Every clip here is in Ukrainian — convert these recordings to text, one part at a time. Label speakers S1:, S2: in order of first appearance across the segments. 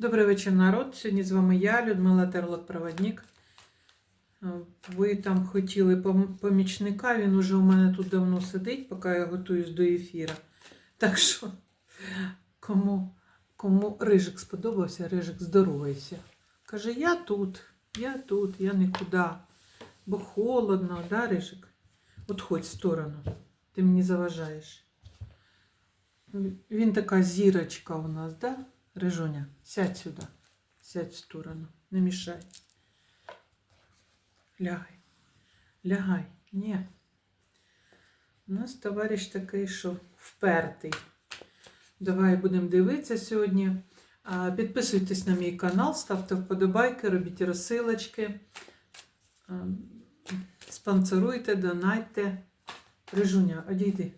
S1: Добрий вечір, народ. Сьогодні з вами я, Людмила Терлот, проводник. Е, Ви там хотіли помічника, він уже у мене тут давно сидить, поки я готуюсь до ефіру. Так що, кому, кому рижик сподобався, рижик здоровайся. Каже, я тут, я тут, я нікуди. Бо холодно, да, рижик? От ходь в сторону, ти мені заважаєш. Він така зірочка у нас, да? Рижуня, сядь сюди, сядь в сторону, не мішай. Лягай, лягай, ні. У нас товариш такий, що впертий. Давай будемо дивитися сьогодні. Підписуйтесь на мій канал, ставте вподобайки, робіть розсилочки, А, спонсоруйте, донайте. Рижуня, одійди.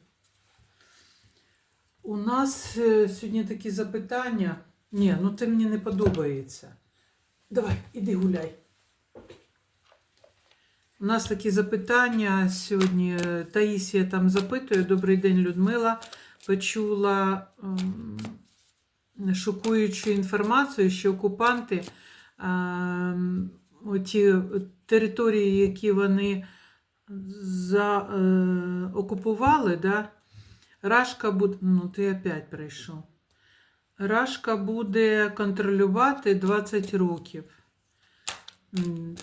S1: У нас е, сьогодні такі запитання. Ні, ну це мені не подобається. Давай, іди гуляй. У нас такі запитання сьогодні. Таїсія там запитує. Добрий день, Людмила. Почула ем, шокуючу інформацію, що окупанти ем, оті території, які вони за, е, окупували, да, Рашка буде. Ну, ти опять прийшов. Рашка буде контролювати 20 років.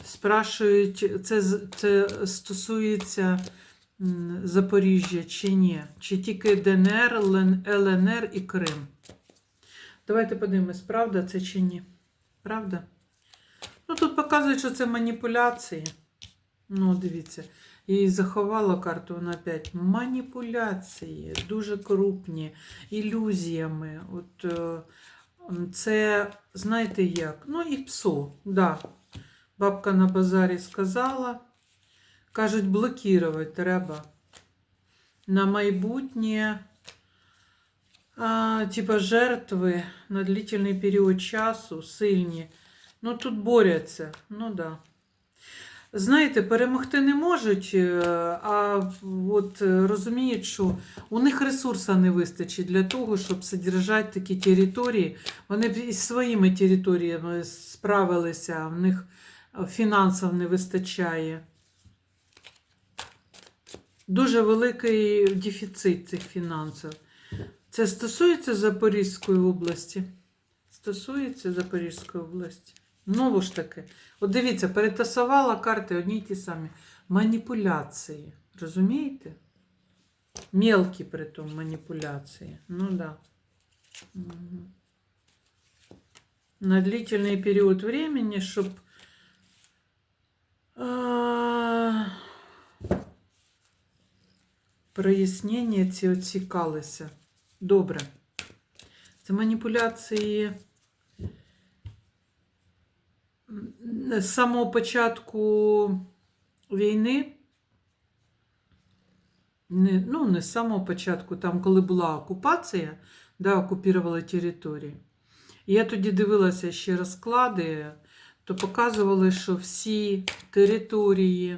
S1: Спрашують, це, це стосується Запоріжжя чи ні? Чи тільки ДНР, ЛНР і Крим? Давайте подивимось, правда це чи ні. Правда? Ну, тут показують, що це маніпуляції. Ну, дивіться. І заховала карту вона опять. Маніпуляції, дуже крупні, ілюзіями. От е, це, знаєте як? Ну і псо, да. Бабка на базарі сказала. Кажуть, блокувати треба. На майбутнє, а, типа жертви на длительний період часу, сильні. Ну, тут борються. Ну да. Знаєте, перемогти не можуть, е, а от е, розуміють, що у них ресурсу не вистачить для того, щоб содержати такі території. Вони б із своїми територіями справилися, а в них фінансів не вистачає. Дуже великий дефіцит цих фінансів. Це стосується Запорізької області. Стосується Запорізької області. Знову ж таки, от дивіться, перетасувала карти одні й ті самі. Маніпуляції. Розумієте? Мелкі при тому маніпуляції. Ну так. Да. Мгм. На длительний період времени, щоб. а, Прояснення ці оцікалися. Добре. Це маніпуляції з самого початку війни, не, ну, не з самого початку, там, коли була окупація, да, окупували території. Я тоді дивилася ще розклади, то показували, що всі території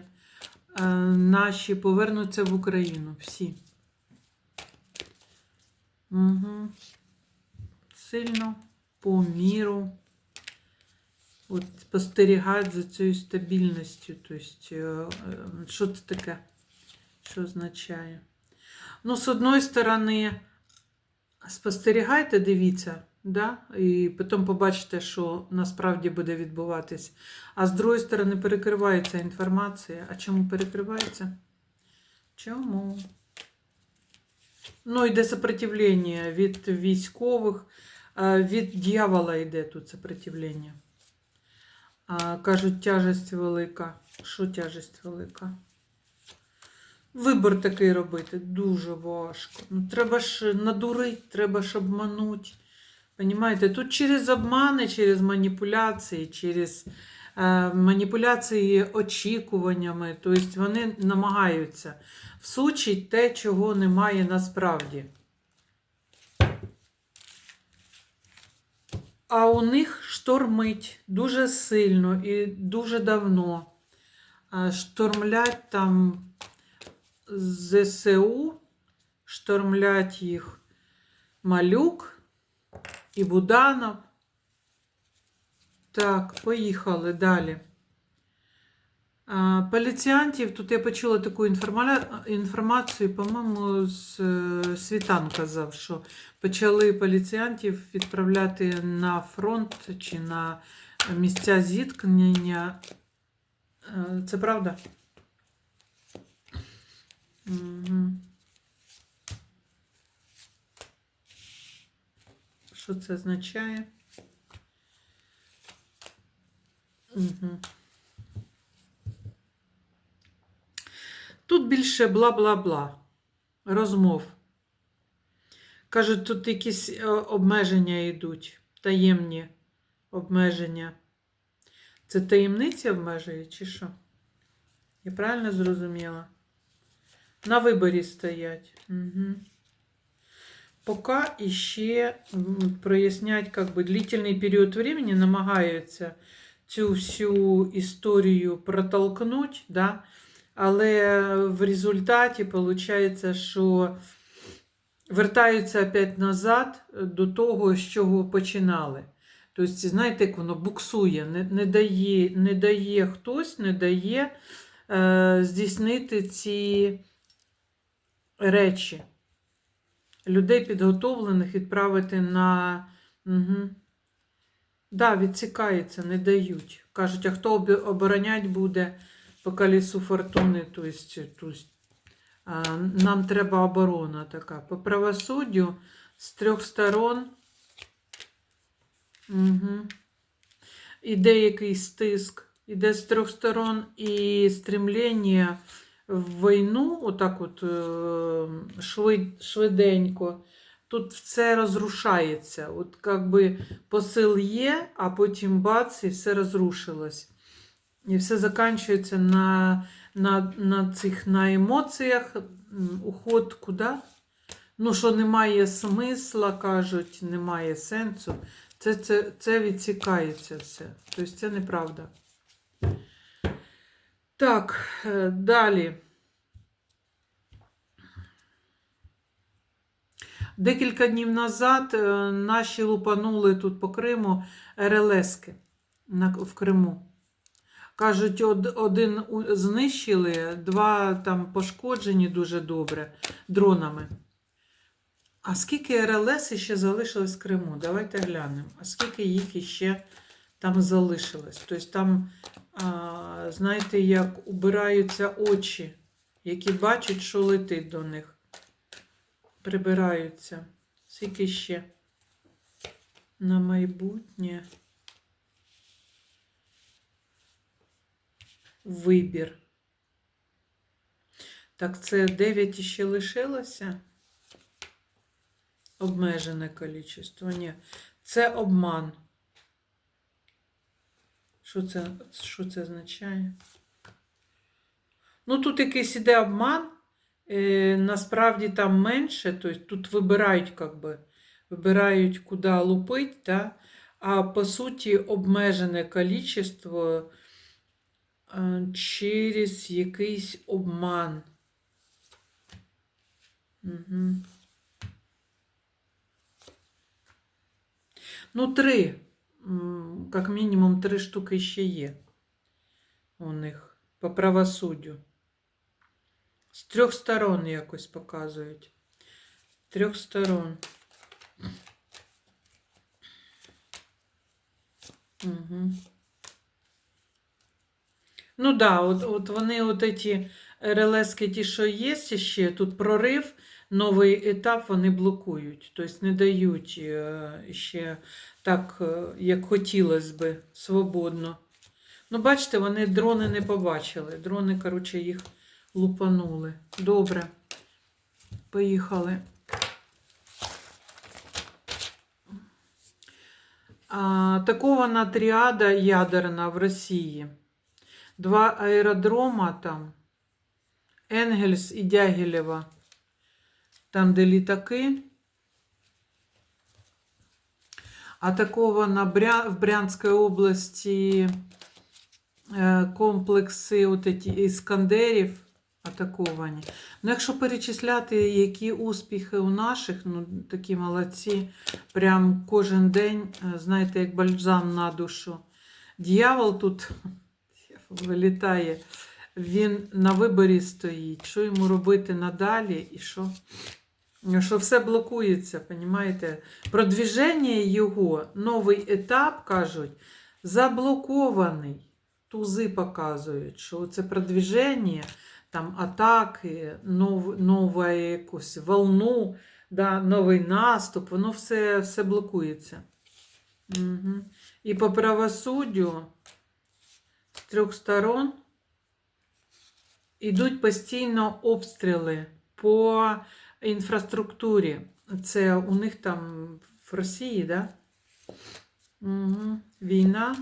S1: е, наші повернуться в Україну. Всі. Угу. Сильно, по міру. От спостерігають за цією стабільністю. Тобто, е, е, що це таке? Що означає? Ну, з одної сторони, спостерігайте, дивіться, да? і потім побачите, що насправді буде відбуватись. А з другої сторони, перекривається інформація. А чому перекривається? Чому? Ну, йде сопротивлення від військових, е, від дьявола йде тут сопротивлення. А, кажуть, тяжесть велика. Що тяжесть велика? Вибор такий робити дуже важко. Ну, треба ж надурити, треба ж обманути. Понімаєте? Тут через обмани, через маніпуляції, через е, маніпуляції очікуваннями. Тобто вони намагаються всучити те, чого немає насправді. А у них штормить дуже сильно і дуже давно. Штормлять там ЗСУ, штормлять їх Малюк і Буданов. Так, поїхали далі. Поліціантів, тут я почула таку інформацію, по-моєму, з е, Світан казав, що почали поліціантів відправляти на фронт чи на місця зіткнення. Е, Це правда? Угу. Що це означає? Угу. Тут більше бла-бла-бла. Розмов. Кажуть, тут якісь е, обмеження йдуть, таємні обмеження. Це таємниці обмежує, чи що? Я правильно зрозуміла? На виборі стоять. Угу. Пока іще прояснять, как бы, длительний період времени намагаються цю всю історію протолкнуть, да? Але в результаті виходить, що вертаються опять назад до того, з чого починали. Тобто, знаєте, як воно буксує, не, не, дає, не дає хтось, не дає е, здійснити ці речі. Людей підготовлених відправити на. Угу. Да, відсікається, не дають. Кажуть, а хто оборонять буде по колесу фортуни, то есть, то есть, нам треба оборона така. По правосуддю з трьох сторон угу. іде якийсь стиск, іде з трьох сторон і стремлення в війну, отак от е, швид, швиденько. Тут все розрушається. От би посил є, а потім бац, і все розрушилось. І все закінчується на, на, на цих на емоціях. Уход куди? Ну, що немає смисла, кажуть, немає сенсу. Це, це, це відсікається все. Тобто це неправда. Так, е, далі. Декілька днів назад е, наші лупанули тут по Криму РЛСки в Криму. Кажуть, од, один знищили, два там пошкоджені дуже добре дронами. А скільки РЛС ще залишилось в Криму? Давайте глянемо. А скільки їх іще там залишилось? Тобто там, знаєте, як убираються очі, які бачать, що летить до них. Прибираються. Скільки ще? На майбутнє. Вибір. Так, це 9 іще лишилося. Обмежене кількість. Ні, це обман. Що це, що це означає? Ну, тут якийсь іде обман. Е, насправді там менше, тобто тут вибирають, как би, вибирають, куди лупить, да? а по суті обмежене кількість через якийсь обман. Угу. Ну, три. М, Как мінімум три штуки ще є у них по правосуддю. З трьох сторон якось показують. Трьох сторон. Угу. Ну да, от, от вони, от ці РЛСки, ті, що є ще, тут прорив, новий етап вони блокують. Тобто не дають е, ще так, е, як хотілося би, свободно. Ну, бачите, вони дрони не побачили. Дрони, коротше, їх лупанули. Добре. Поїхали. Атакована тріада ядерна в Росії. Два аеродрома там. Енгельс і Дягілєва. Там, де літаки. Атакована Бря... в Брянській області е, комплекси от эти іскандерів атаковані. Ну, якщо перечисляти, які успіхи у наших, ну такі молодці, прям кожен день, е, знаєте, як бальзам на душу. Дьявол тут вилітає, він на виборі стоїть. Що йому робити надалі і що? Що все блокується, понімаєте? Продвіження його, новий етап, кажуть, заблокований. Тузи показують, що це продвіження, там атаки, нов, нову якусь волну, да, новий наступ, воно все, все блокується. Угу. І по правосуддю з трьох сторон йдуть постійно обстріли по інфраструктурі. Це у них там в Росії, да? Угу. Війна.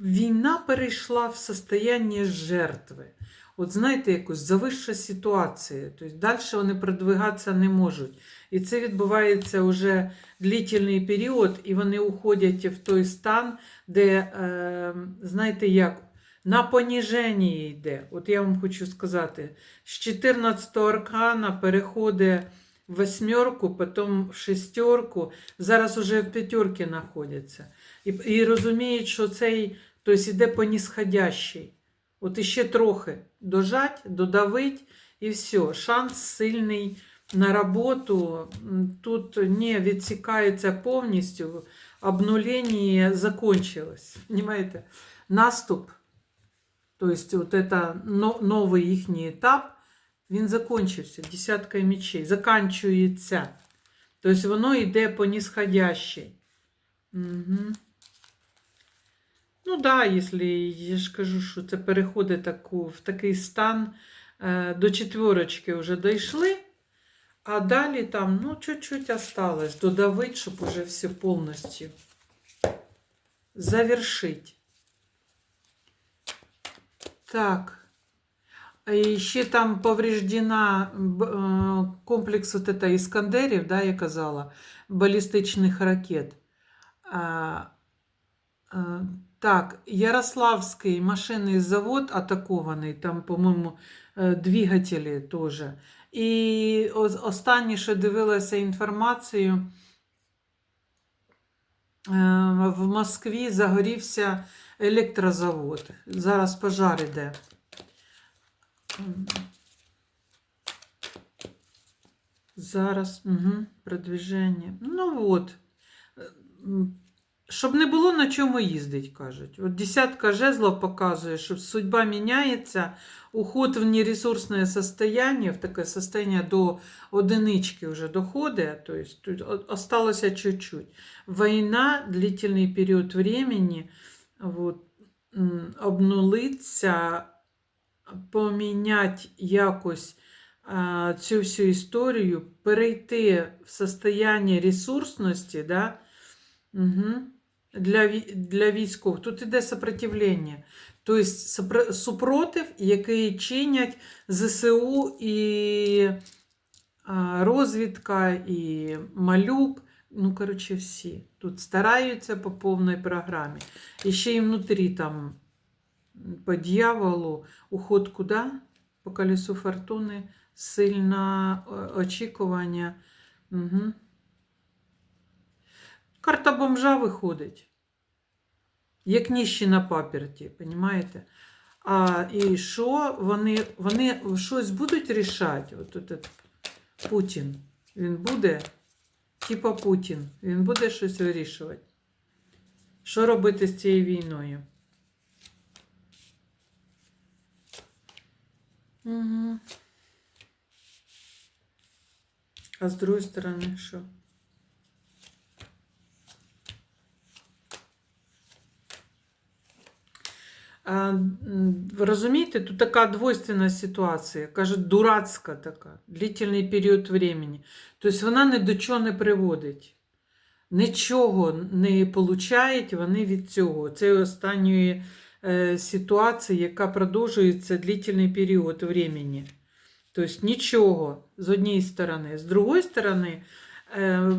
S1: Війна перейшла в состояние жертви. От знаєте, якось завища ситуація. Тобто далі вони продвигатися не можуть. І це відбувається вже длительний період, і вони уходять в той стан, де, е, знаєте, як на поніженні йде. От я вам хочу сказати, з 14-го аркана переходить в восьмерку, потім в шестерку, зараз уже в п'ятерці знаходяться. І, і розуміють, що цей тобто йде по нисходящій. От іще трохи дожать, додавить, і все. Шанс сильний на роботу. Тут не відсікається повністю, обнулення закончилось. Понимаете? Наступ, тобто вот это новий їхній етап, він закончився. Десятка мечей. Заканчується. Тобто воно йде по нисходящій. Угу. Ну да, якщо я ж кажу, що це переходить таку, в такий стан е, до четверочки вже дійшли, а далі там, ну, чуть-чуть осталось додавить, щоб уже все повністю завершить. Так. І ще там повреждена е, комплекс от это Іскандерів, да, я казала, балістичних ракет. Так, Ярославський машинний завод атакований, там, по-моєму, е, двигателі теж. І останнє, що дивилася інформацію, е, в Москві загорівся електрозавод. Зараз пожар іде. Зараз, угу, продвіження. Ну от. Щоб не було на чому їздить, кажуть. От десятка жезлов показує, що судьба міняється, уход в нересурсне состояние, в таке состояние до одинички вже доходить, то есть тут осталося чуть-чуть. Війна, длительний період времени, вот, обнулиться, поміняти якось а, цю всю історію, перейти в состояние ресурсності, да, угу для для військових. Тут іде сопротивлення. Тобто супротив, який чинять ЗСУ і розвідка, і малюк. Ну, коротше, всі. Тут стараються по повній програмі. І ще й внутрі там по дьяволу уход куди? По колесу фортуни, сильне очікування. Угу. Карта бомжа виходить. Як ніщі на паперті, розумієте? А і що вони вони щось будуть рішати? От этот Путін. Він буде, типа Путін, він буде щось вирішувати. Що робити з цією війною? Угу. А з другої сторони, що? Розумієте, тут така двойственна ситуація, каже, дурацька така, длительний період времени. Тобто вона ні до чого не приводить. Нічого не получають вони від цього. Це останньої е, ситуації, яка продовжується длительний період времени. Тобто нічого з однієї сторони. З другої сторони, е,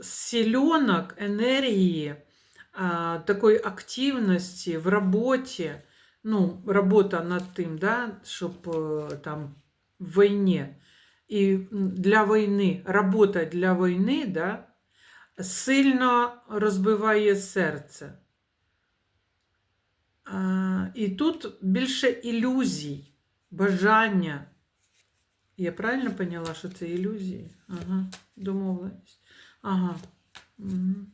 S1: сіленок енергії, такої активності в роботі ну, робота над тим, да, щоб э, там в війні. І для війни, робота для війни да, сильно розбиває серце. А, і тут більше ілюзій, бажання. Я правильно поняла, що це ілюзії? Ага, домовленість. Ага. Мгм.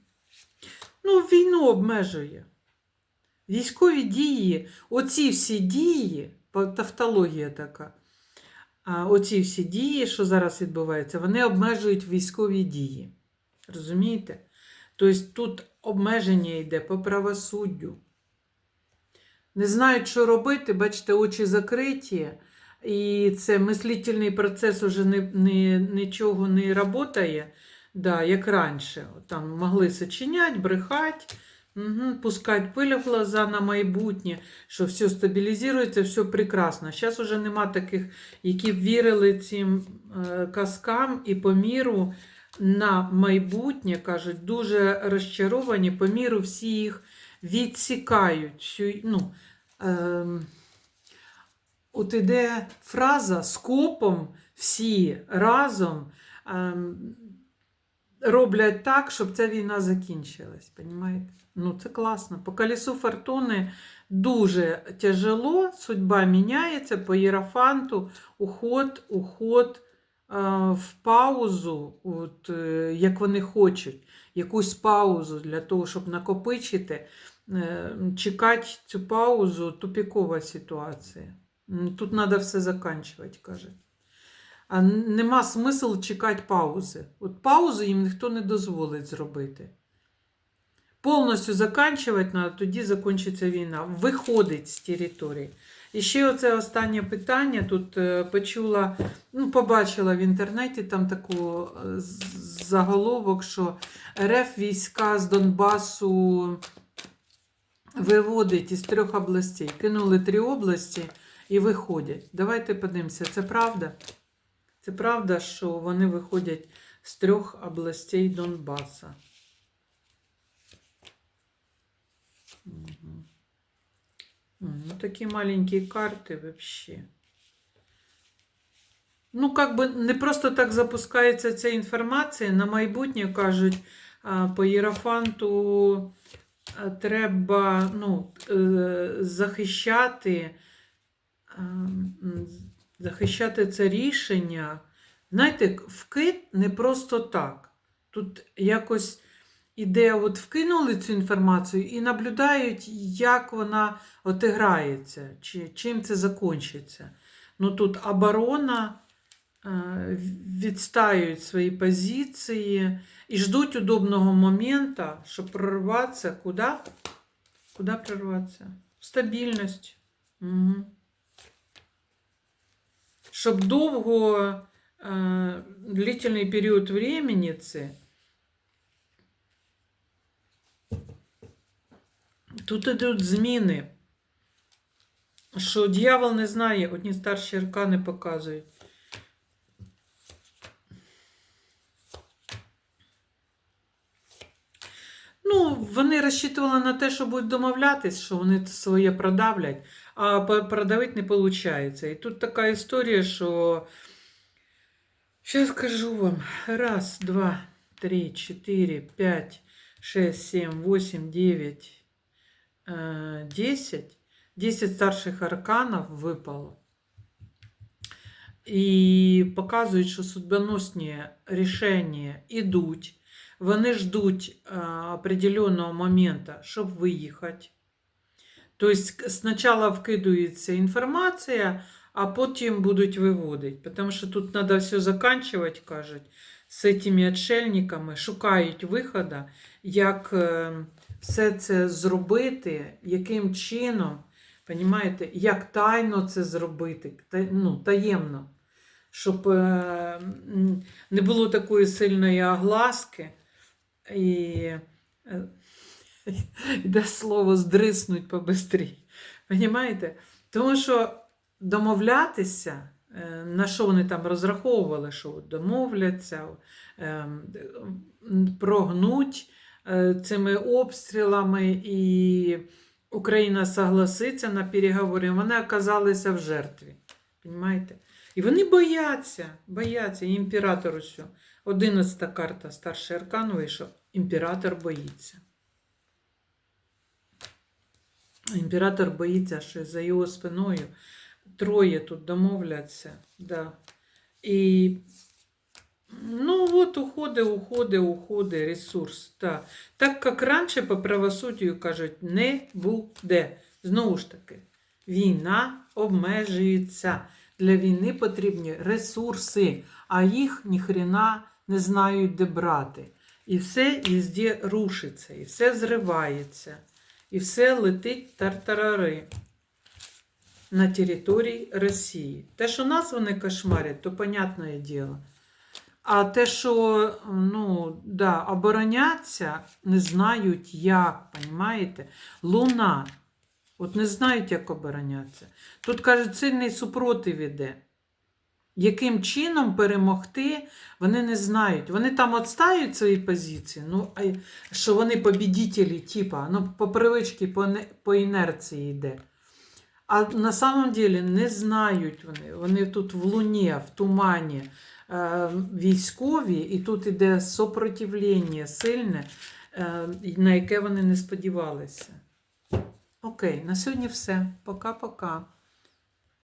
S1: Ну, війну обмежує. Військові дії, оці всі дії, тавтологія така. Оці всі дії, що зараз відбуваються, вони обмежують військові дії. Розумієте? Тобто тут обмеження йде по правосуддю. Не знають, що робити, бачите, очі закриті, і це мислительний процес уже не, не, нічого не працює, да, як раніше. Там могли сочиняти, брехати, угу, пускати пиль в глаза на майбутнє, що все стабілізується, все прекрасно. Зараз вже нема таких, які б вірили цим е, казкам і по міру на майбутнє, кажуть, дуже розчаровані, по міру всі їх відсікають. Ну, ем, от іде фраза скопом всі разом ем, роблять так, щоб ця війна закінчилась. Понімаєте? Ну, це класно. По колесу фортуни дуже тяжело, судьба міняється по єрафанту, уход, уход е, в паузу, от, е, як вони хочуть, якусь паузу для того, щоб накопичити, е, чекати цю паузу, тупікова ситуація. Тут треба все закінчувати, каже. А нема смисл чекати паузи. От паузу їм ніхто не дозволить зробити. Повністю закінчувати треба, тоді закінчиться війна. Виходить з території. І ще оце останнє питання. Тут е, почула, ну, побачила в інтернеті там таку е, заголовок, що РФ війська з Донбасу виводить із трьох областей. Кинули три області і виходять. Давайте подивимося, це правда? Це правда, що вони виходять з трьох областей Донбаса. Ну, такі маленькі карти вообще. Ну, как би не просто так запускається ця інформація. На майбутнє кажуть, по Єрофанту треба ну, е, захищати, захищати це рішення. Знаєте, вкид не просто так. Тут якось іде, от вкинули цю інформацію і наблюдають, як вона отиграється, чи чим це закінчиться. Ну тут оборона е, відстаюють свої позиції і ждуть удобного моменту, щоб прорватися. Куди? Куди прорватися? В стабільність. Угу. Щоб довго е, длительний період времени це. Тут ідуть зміни. Що дьявол не знає, одні старші аркани показують. Ну, вони розчитували на те, що будуть домовлятись, що вони своє продавлять, а продавити не виходить. І тут така історія, що. Сейчас скажу вам. Раз, два, три, четыре, пять, шесть, семь, восемь, девять, э, десять. Десять старших арканов випало. І показують, що судьбоносні рішення йдуть. Вони ждуть е, определенного моменту, щоб виїхати. Тобто спочатку вкидується інформація, а потім будуть виводити. Тому що тут треба все закінчувати, кажуть, з цими отшельниками, шукають виходу, як е, все це зробити, яким чином, понімаєте, як тайно це зробити, ну, таємно, щоб е, не було такої сильної огласки. І е, йде слово здриснуть побистрій. Понімаєте? Тому що домовлятися, е, на що вони там розраховували, що домовляться, прогнуть цими обстрілами, і Україна согласиться на переговори, вони оказалися в жертві. Понімаєте? І вони бояться, бояться, і імператор усе. Одинадцята карта старший аркан вийшов. Імператор боїться. Імператор боїться, що за його спиною троє тут домовляться. Да. І ну от уходи, уходи, уходи, ресурс. Да. Так як раніше по правосуддю кажуть, не буде. Знову ж таки, війна обмежується. Для війни потрібні ресурси, а їх ніхрена не знають, де брати. І все везде рушиться, і все зривається, і все летить тартарари на території Росії. Те, що нас вони кошмарять, то понятне діло. А те, що ну, да, обороняться, не знають як, понімаєте? Луна. От не знають, як оборонятися. Тут кажуть, сильний супротив іде. Яким чином перемогти, вони не знають. Вони там відстають свої позиції, ну, а що вони побідітелі, типа, ну, по привичці, по, не- по інерції йде. А на самом деле не знають вони. Вони тут в луні, в тумані військові, і тут іде сопротивлення сильне, е, на яке вони не сподівалися. Окей, на сьогодні все. Пока-пока.